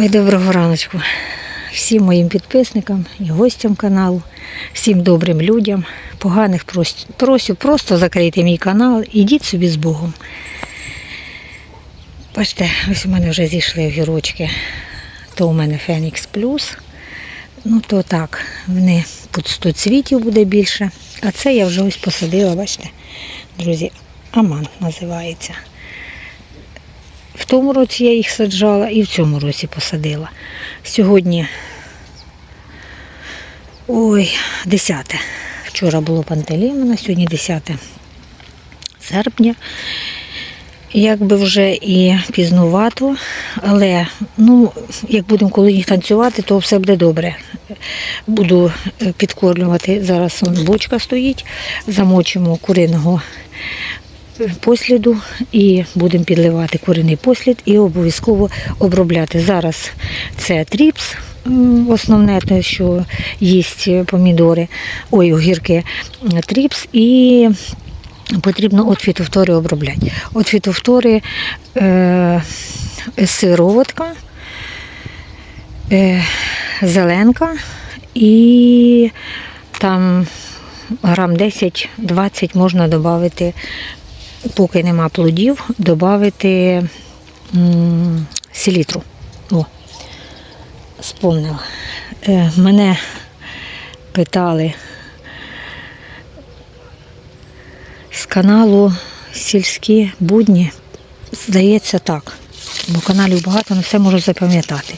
Ой, доброго раночку. Всім моїм підписникам і гостям каналу, всім добрим людям, поганих прос- просю просто закрити мій канал, ідіть собі з Богом. Бачите, ось у мене вже зійшли огірочки. То у мене Фенікс Плюс. Ну, то так, вони тут 100 цвітів буде більше. А це я вже ось посадила, бачите, друзі, Аман називається. В тому році я їх саджала і в цьому році посадила. Сьогодні, ой, 10. Вчора було Пантелеймона, сьогодні 10 серпня. Якби вже і пізнувато, але ну, як будемо коли їх танцювати, то все буде добре. Буду е, підкормлювати. Зараз бочка стоїть, замочимо куриного посліду і будемо підливати куриний послід і обов'язково обробляти. Зараз це тріпс, основне те, що їсть помідори, ой, огірки, тріпс і потрібно от фітофтори обробляти. От фітофтори е, сироватка, е, зеленка і там грам 10-20 можна додати поки нема плодів, додати селітру. О, спомнила. Е, мене питали з каналу Сільські будні. Здається так. Бо каналів багато, не все можу запам'ятати.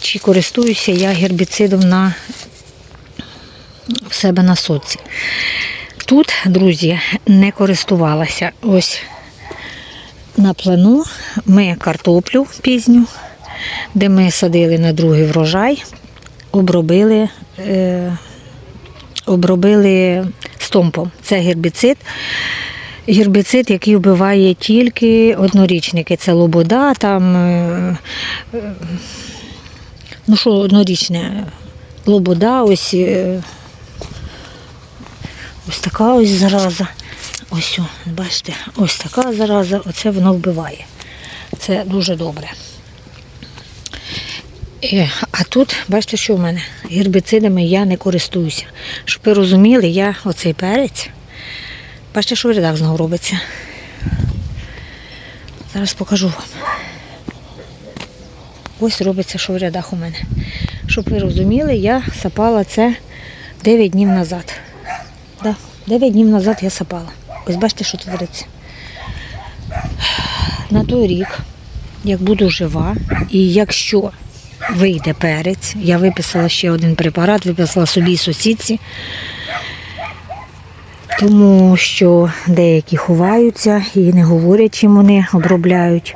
Чи користуюся я гербіцидом на в себе на соці. Тут, друзі, не користувалася. Ось на плену ми картоплю пізню, де ми садили на другий врожай, обробили, е, обробили стомпом. Це гербіцид. Гербіцид, який вбиває тільки однорічники. Це лобода, там, е, е, ну що, однорічне, лобода, ось. Ось така ось зараза. Ось, бачите, ось така зараза, оце воно вбиває. Це дуже добре. Е, А тут, бачите, що в мене? Гербіцидами я не користуюся. Щоб ви розуміли, я оцей перець. Бачите, що в рядах знову робиться. Зараз покажу вам. Ось робиться, що в рядах у мене. Щоб ви розуміли, я сапала це 9 днів назад. Да, 9 днів назад я сапала. Ось бачите, що твориться. На той рік, як буду жива, і якщо вийде перець, я виписала ще один препарат, виписала собі сусідці, тому що деякі ховаються і не говорять, чим вони обробляють.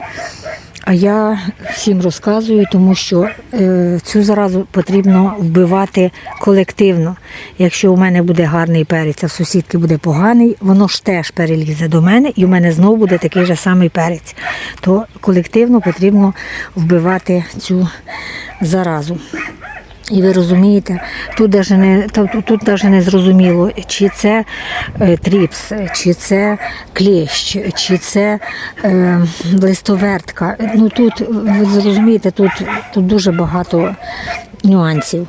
А я всім розказую, тому що е, цю заразу потрібно вбивати колективно. Якщо у мене буде гарний перець, а в сусідки буде поганий, воно ж теж перелізе до мене, і в мене знову буде такий же самий перець. То колективно потрібно вбивати цю заразу. І ви розумієте, тут навіть не тут, даже не зрозуміло, чи це е, тріпс, чи це клещ, чи це е, листовертка. Ну тут ви зрозумієте, тут, тут дуже багато нюансів.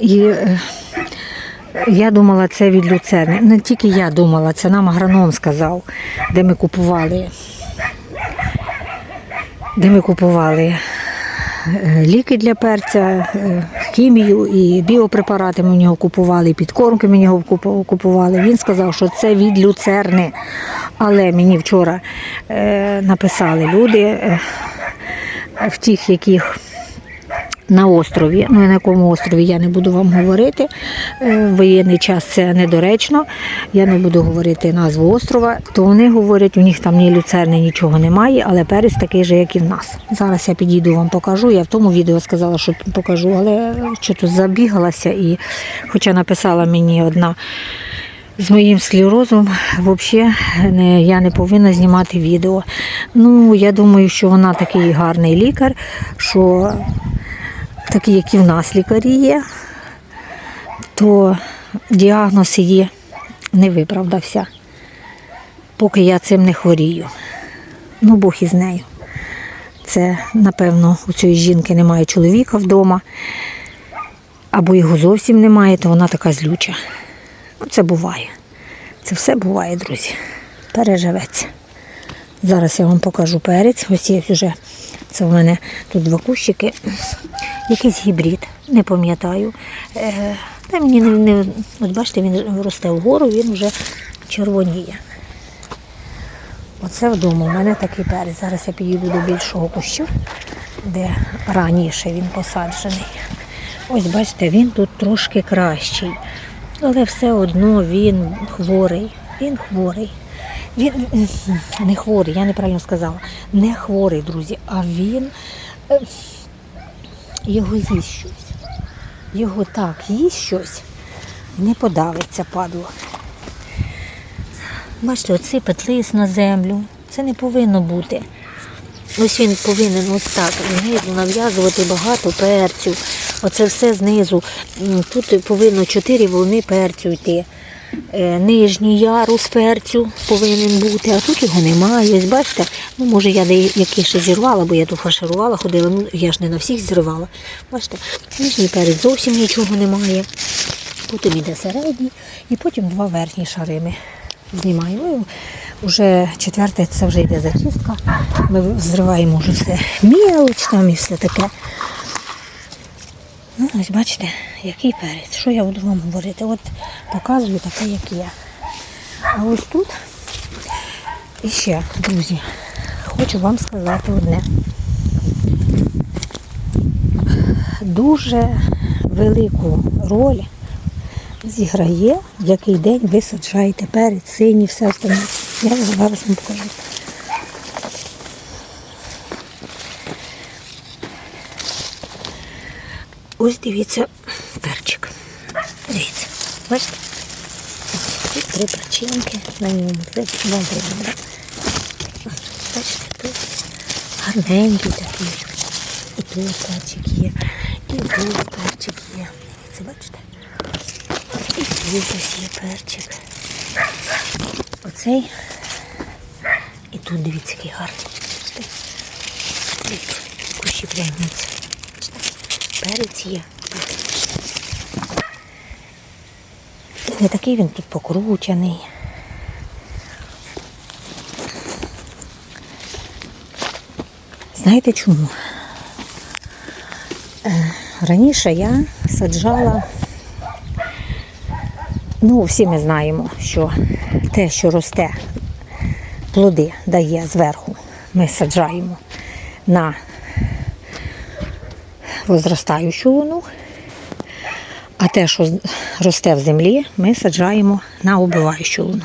І е, я думала, це від люцерни. Не тільки я думала, це нам агроном сказав, де ми купували. Де ми купували ліки для перця, е, хімію і біопрепарати ми в нього купували, і підкормки ми в нього купували. Він сказав, що це від люцерни. Але мені вчора е, написали люди е, в тих, яких на острові, ну на якому острові я не буду вам говорити. Е, В воєнний час це недоречно. Я не буду говорити назву острова. То вони говорять, у них там ні люцерни, нічого немає, але перець такий же, як і в нас. Зараз я підійду вам покажу. Я в тому відео сказала, що покажу, але що тут забігалася і, хоча написала мені одна. З моїм склерозом взагалі не, я не повинна знімати відео. Ну, я думаю, що вона такий гарний лікар, що такі, як і в нас лікарі є, то діагноз її не виправдався, поки я цим не хворію. Ну, Бог із нею. це, напевно, у цієї жінки немає чоловіка вдома, або його зовсім немає, то вона така злюча. Ну, Це буває. Це все буває, друзі. Переживеться. Зараз я вам покажу перець. Ось є вже це в мене тут два кущики. Якийсь гібрид, не пам'ятаю. Е, та мені не, не, от бачите, він росте вгору, він вже червоніє. Оце вдома. У мене такий перець. Зараз я підійду до більшого кущу, де раніше він посаджений. Ось бачите, він тут трошки кращий. Але все одно він хворий. Він хворий. Він не хворий, я неправильно сказала. Не хворий, друзі, а він е, його їсть щось. Його так їсть щось, не подавиться, падло. Бачите, отсипать лист на землю. Це не повинно бути. Ось він повинен ось так знизу нав'язувати багато перцю. Оце все знизу. Тут повинно чотири волни перцю йти. Е, Нижній ярус перцю повинен бути, а тут його немає. Ось бачите, ну може я деякий ще зірвала, бо я тут фарширувала, ходила, ну я ж не на всіх зривала. Бачите, нижній перець зовсім нічого немає. Потім іде середній, і потім два верхні шари ми знімаємо. Ну, Уже четверте це вже йде зачистка. Ми зриваємо вже все мілоч там і все таке. Ну, ось бачите, який перець. Що я буду вам говорити? От показую таке, як є. А ось тут іще, друзі, хочу вам сказати одне. Дуже велику роль зіграє, в який день ви саджаєте перець, синій, все остальне. Я зараз вам покажу. Ось дивіться перчик. Дивіться, бачите? Тут три перчинки на ньому. Бачите, тут гарненький такий. І тут перчик є, і тут перчик є. Це бачите? І тут ось є перчик. Оцей. І тут дивіться, який гарний. Дивіться, кущі. Бачите? Перець є. Не такий він тут покручений. Знаєте чому? Е, Раніше я саджала, ну, всі ми знаємо, що те, що росте, плоди дає зверху, ми саджаємо на возростаючу луну, а те, що росте в землі, ми саджаємо на убиваючу луну.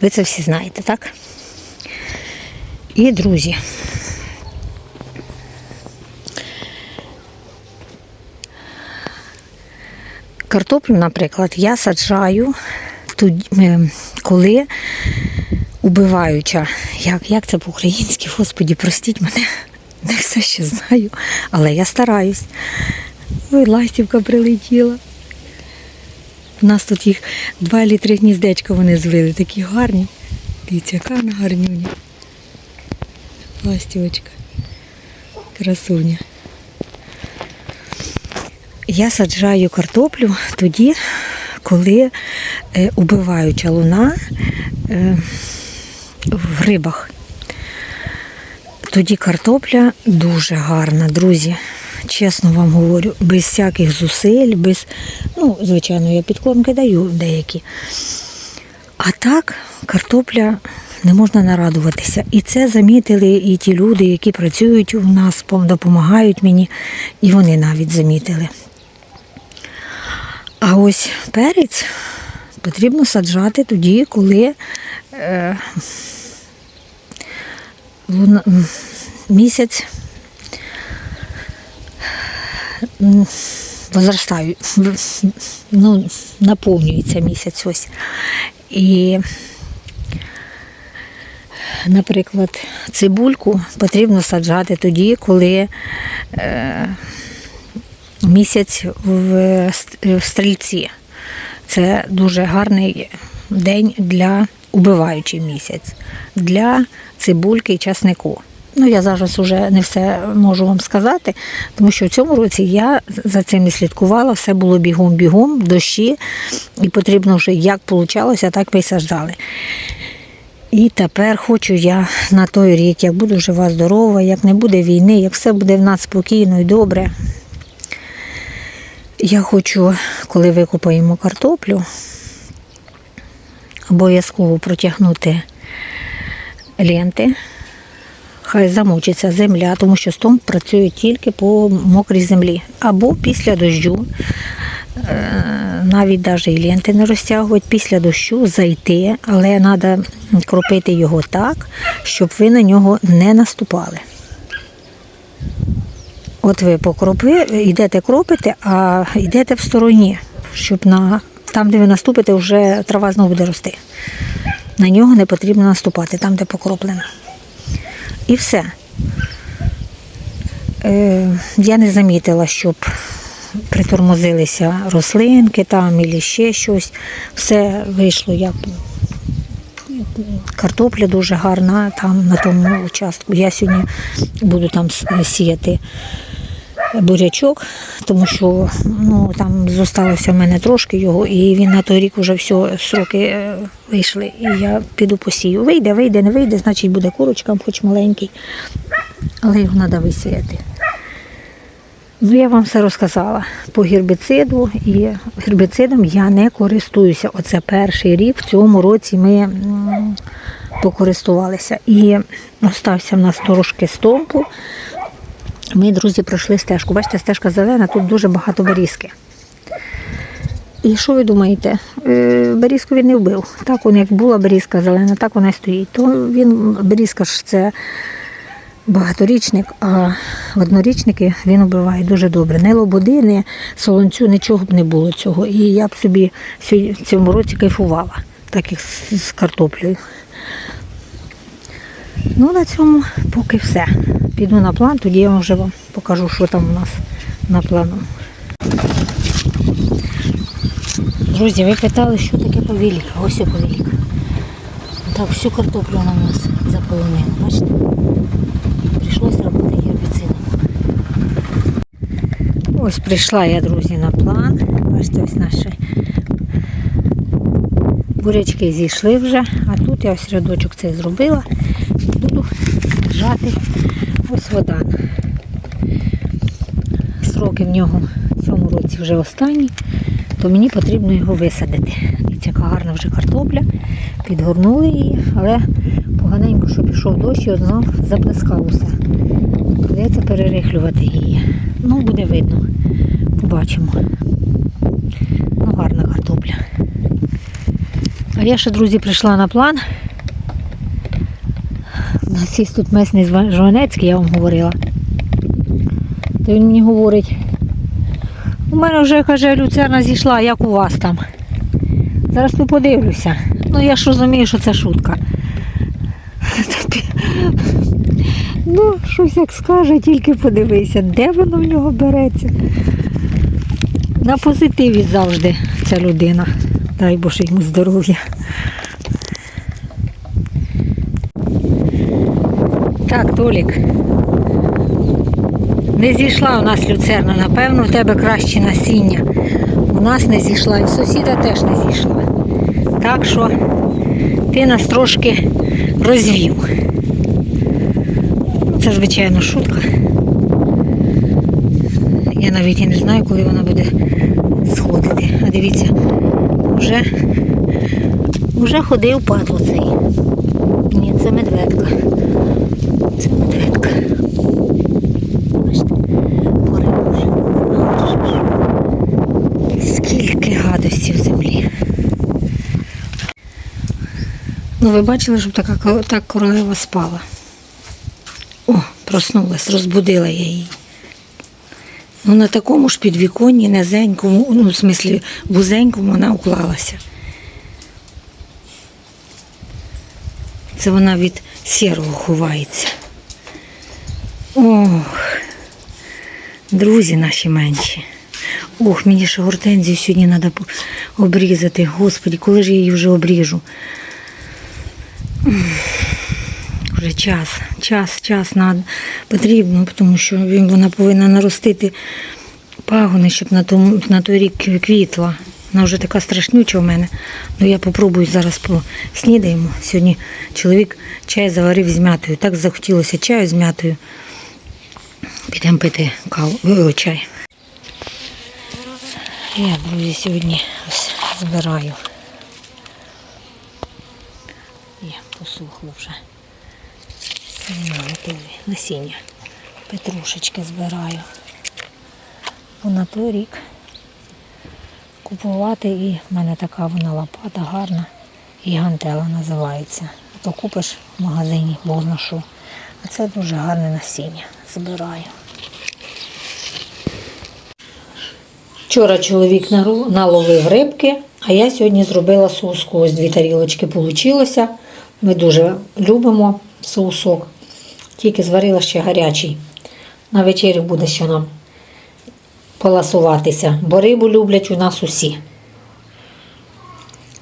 Ви це всі знаєте, так? І, друзі, картоплю, наприклад, я саджаю е, коли убиваюча. Як, як це по-українськи, господі, простіть мене, не все ще знаю, але я стараюсь. Ой, ластівка прилетіла. У нас тут їх два чи три гніздечка вони звили, такі гарні. Дивіться, яка вона гарнюня. Ластівочка. Красуня. Я саджаю картоплю тоді, коли е, убиваюча луна е, в рибах. Тоді картопля дуже гарна, друзі. Чесно вам говорю, без всяких зусиль, без, ну, звичайно, я підкормки даю деякі. А так, картопля не можна нарадуватися. І це замітили і ті люди, які працюють у нас, допомагають мені, і вони навіть замітили. А ось перець потрібно саджати тоді, коли е, місяць возростаю, ну, наповнюється місяць ось. І, наприклад, цибульку потрібно саджати тоді, коли е, місяць в, в стрільці. Це дуже гарний день для убиваючий місяць, для цибульки і часнику. Ну, я зараз вже не все можу вам сказати, тому що в цьому році я за цим не слідкувала, все було бігом-бігом, дощі, і потрібно вже як получалося, так ми. І тепер хочу я на той рік, як буду жива, здорова, як не буде війни, як все буде в нас спокійно і добре. Я хочу, коли викопаємо картоплю, обов'язково протягнути ленти. Хай замочиться земля, тому що стомп працює тільки по мокрій землі. Або після дощу, е, навіть навіть і ленти не розтягувати, після дощу зайти, але треба кропити його так, щоб ви на нього не наступали. От ви покропи, йдете кропити, а йдете в стороні, щоб на, там, де ви наступите, вже трава знову буде рости. На нього не потрібно наступати, там, де покроплено. І все. Е, я не замітила, щоб притормозилися рослинки там і ще щось. Все вийшло як картопля дуже гарна там на тому участку. Я сьогодні буду там сіяти бурячок, тому що ну, там зосталося в мене трошки його, і він на той рік вже все, сроки е, вийшли. І я піду посію. Вийде, вийде, не вийде, значить буде курочкам, хоч маленький, але його треба висіяти. Ну, я вам все розказала по гербіциду, і гербіцидом я не користуюся. Оце перший рік. В цьому році ми покористувалися. І остався в нас трошки стомпу. Ми, друзі, пройшли стежку. Бачите, стежка зелена, тут дуже багато берізки. І що ви думаєте? Е, Берізку він не вбив. Так он, як була берізка зелена, так вона і стоїть. То він, берізка ж це багаторічник, а однорічники він вбиває дуже добре. Не лободи, не солонцю, нічого б не було цього. І я б собі в цьому році кайфувала, так як з картоплею. Ну, на цьому поки все. Піду на план, тоді я вже вам покажу, що там у нас на плану. Друзі, ви питали, що таке повіліка. Ось повіліка. Так, всю картоплю вона у нас заполонила. Бачите? Прийшлось робити гербіцидом. Ось прийшла я, друзі, на план. Бачите, ось наші бурячки зійшли вже, а тут я ось рядочок цей зробила. Буду саджати ось вода. Сроки в нього в цьому році вже останні, то мені потрібно його висадити. Дивіться, яка гарна вже картопля. Підгорнули її, але поганенько, що пішов дощ і одно заплескав усе. Придеться перерихлювати її. Ну, буде видно. Побачимо. Ну, гарна картопля. А я ще, друзі, прийшла на план. Нас є тут месний Жванецький, я вам говорила. То він мені говорить, у мене вже, каже, люцерна зійшла, як у вас там. Зараз не подивлюся. Ну я ж розумію, що це шутка. Ну, щось як скаже, тільки подивися, де воно в нього береться. На позитиві завжди ця людина. Дай Боже йому здоров'я. Так, Толік. Не зійшла у нас люцерна, напевно, в тебе краще насіння. У нас не зійшла, і сусіда теж не зійшла. Так що ти нас трошки розвів. Це, звичайно, шутка. Я навіть і не знаю, коли вона буде сходити. А дивіться, вже, вже ходив падло цей. Ні, це медведка. Це медведка. Скільки гадостів землі. Ну, ви бачили, щоб така так королева спала. О, проснулась, розбудила я її. Ну, на такому ж підвіконні, низенькому, ну, в смислі, вузенькому вона уклалася. Це вона від сірого ховається. Ох, друзі наші менші. Ох, мені ще гортензію сьогодні треба обрізати. Господі, коли ж я її вже обріжу? Вже час. Час, час надо, потрібно, тому що вона повинна наростити пагони, щоб на, тому, на той рік квітла. Вона вже така страшнюча у мене. Ну я попробую зараз поснідаємо. Сьогодні чоловік чай заварив з м'ятою. Так захотілося чаю з м'ятою. Підемо пити каву, о, чай. Я, друзі, сьогодні ось збираю. Є, посухло вже. Насіння. Петрушечки збираю. Бо на той рік купувати і в мене така вона лопата гарна. Гігантела називається. То купиш в магазині, бо що. А це дуже гарне насіння. Збираю. Вчора чоловік наловив рибки, а я сьогодні зробила соуску. Ось дві тарілочки вийшло. Ми дуже любимо соусок. Тільки зварила ще гарячий. На вечерю буде що нам поласуватися, бо рибу люблять у нас усі.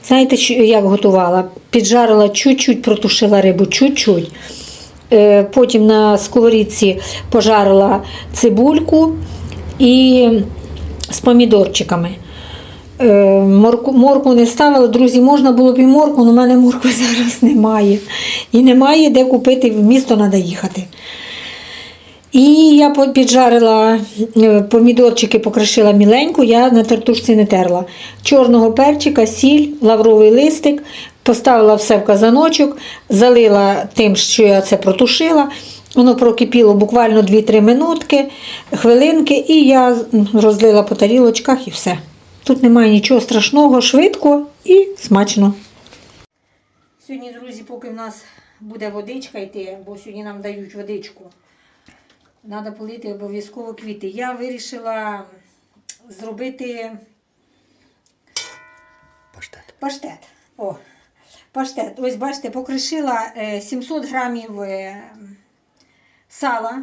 Знаєте, як готувала? Піджарила чуть-чуть, протушила рибу, чуть-чуть. Е, Потім на сковорідці пожарила цибульку і з помідорчиками. Е, Морку, морку не ставила. Друзі, можна було б і морку, але в мене моркви зараз немає. І немає де купити, в місто треба їхати. І я піджарила е, помідорчики, покришила міленько, я на тертушці не терла. Чорного перчика, сіль, лавровий листик, поставила все в казаночок, залила тим, що я це протушила. Воно прокипіло буквально 2-3 минутки, хвилинки, і я розлила по тарілочках і все. Тут немає нічого страшного, швидко і смачно. Сьогодні, друзі, поки в нас буде водичка йти, бо сьогодні нам дають водичку. Треба полити обов'язково квіти. Я вирішила зробити Паштет. паштет. О, паштет. Ось бачите, покришила е, 700 грамів е, сала.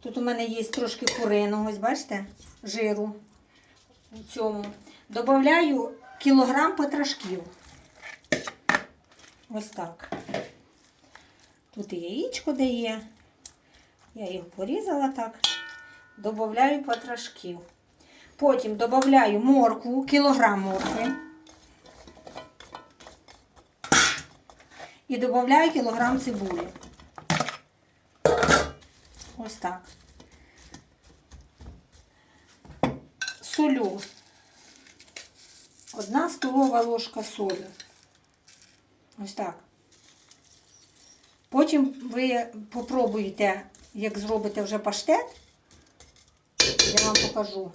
Тут у мене є трошки куриного, ось бачите, жиру у цьому. Добавляю кілограм потрошків. Ось так. Тут і яєчко дає. Я його порізала так. Добавляю потрошків. Потім додаю моркву, кілограм моркви. І додаю кілограм цибулі. Ось так. Солю. Одна столова ложка солі. Ось так. Потім ви попробуєте, як зробите вже паштет. Я вам покажу.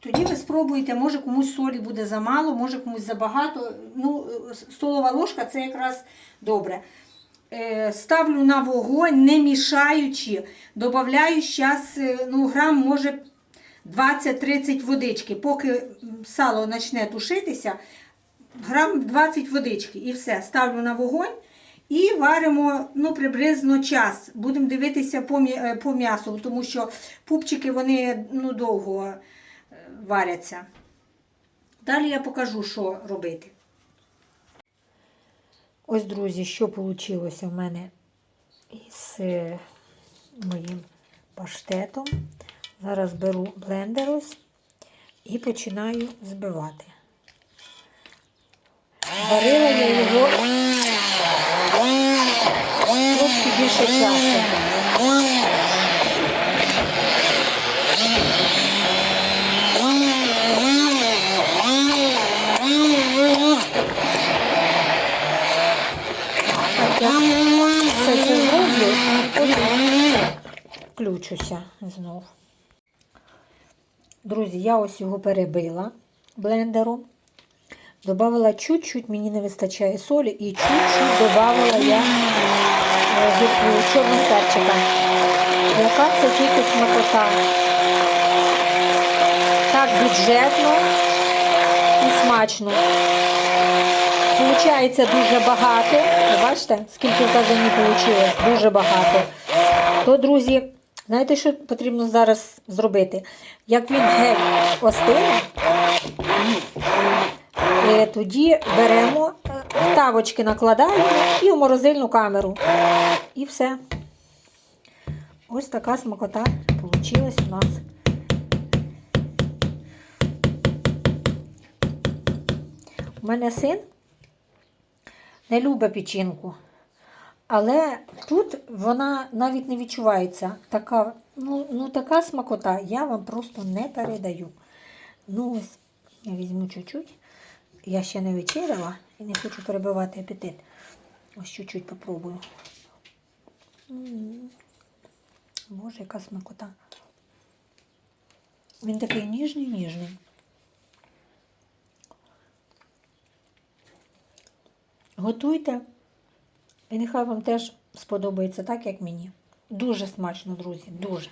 Тоді ви спробуєте, може комусь солі буде замало, може комусь забагато. Ну, столова ложка це якраз добре. Е, Ставлю на вогонь, не мішаючи. Добавляю зараз, ну, грам, може 20-30 водички. Поки сало почне тушитися, грам 20 водички і все. Ставлю на вогонь. І варимо ну, приблизно час. Будемо дивитися по, е, м'ясу, тому що пупчики вони ну, довго е, варяться. Далі я покажу, що робити. Ось, друзі, що вийшло в мене із е, моїм паштетом. Зараз беру блендер ось і починаю збивати. Варила я його трошки більше часу. Так, я все це зроблю і потім включуся знов. Друзі, я ось його перебила блендером. Добавила чуть-чуть, мені не вистачає солі, і чуть-чуть додавала я е, чорного перчика. Яка це тільки смакота. Так бюджетно і смачно. Получається дуже багато. Бачите, скільки казані вийшло? Дуже багато. То, друзі, знаєте, що потрібно зараз зробити? Як він геть остине, тоді беремо е, Тавочки накладаємо і в морозильну камеру. І все. Ось така смакота вийшла у нас. У мене син не любить печінку. Але тут вона навіть не відчувається. Така, ну, ну, така смакота, я вам просто не передаю. Ну ось, я візьму чуть-чуть. Я ще не вечеряла і не хочу перебивати апетит. Ось чуть-чуть попробую. Боже, яка смакота. Він такий ніжний, ніжний. Готуйте. І нехай вам теж сподобається так, як мені. Дуже смачно, друзі, дуже.